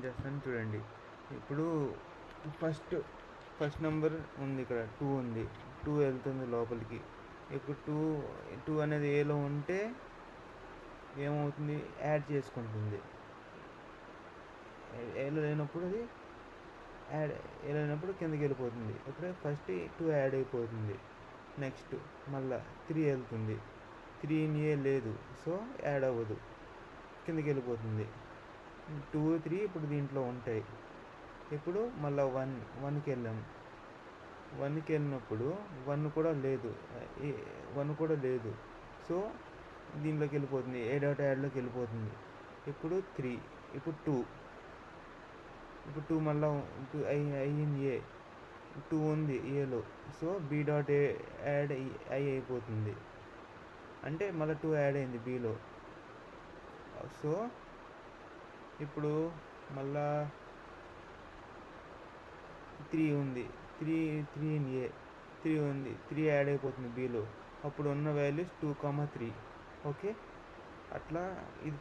చేస్తాను చూడండి. ఇప్పుడు ఫస్ట్ ఫస్ట్ నెంబర్ ఉంది ఇక్కడ టూ ఉంది. టూ వెళ్తుంది లోపలికి. ఇప్పుడు టూ టూ అనేది ఏలో ఉంటే ఏమవుతుంది? యాడ్ చేసుకుంటుంది. ఏలో లేనప్పుడు అది యాడ్ ఏలో లేనప్పుడు కిందకి వెళ్ళిపోతుంది. ఇప్పుడే ఫస్ట్ టూ యాడ్ అయిపోతుంది. నెక్స్ట్ మళ్ళా త్రీ వెళ్తుంది. త్రీ ఏ లేదు. సో యాడ్ అవ్వదు. కిందకి వెళ్ళిపోతుంది. టూ త్రీ ఇప్పుడు దీంట్లో ఉంటాయి. ఇప్పుడు మళ్ళీ వన్ వన్కి వెళ్ళాం. వన్కి వెళ్ళినప్పుడు వన్ కూడా లేదు. వన్ కూడా లేదు. సో దీంట్లోకి వెళ్ళిపోతుంది. ఏ డాట్ యాడ్లోకి వెళ్ళిపోతుంది. ఇప్పుడు త్రీ ఇప్పుడు టూ. ఇప్పుడు టూ మళ్ళీ ఐ ఐఎన్ ఏ. టూ ఉంది ఏలో. So B dot A add I అయిపోతుంది. అంటే మళ్ళీ టూ యాడ్ అయింది బీలో. సో ఇప్పుడు మళ్ళా త్రీ ఉంది. Three three in A three ఉంది. త్రీ యాడ్ అయిపోతుంది బీలో అప్పుడు ఉన్న values two comma three okay అట్లా ఇది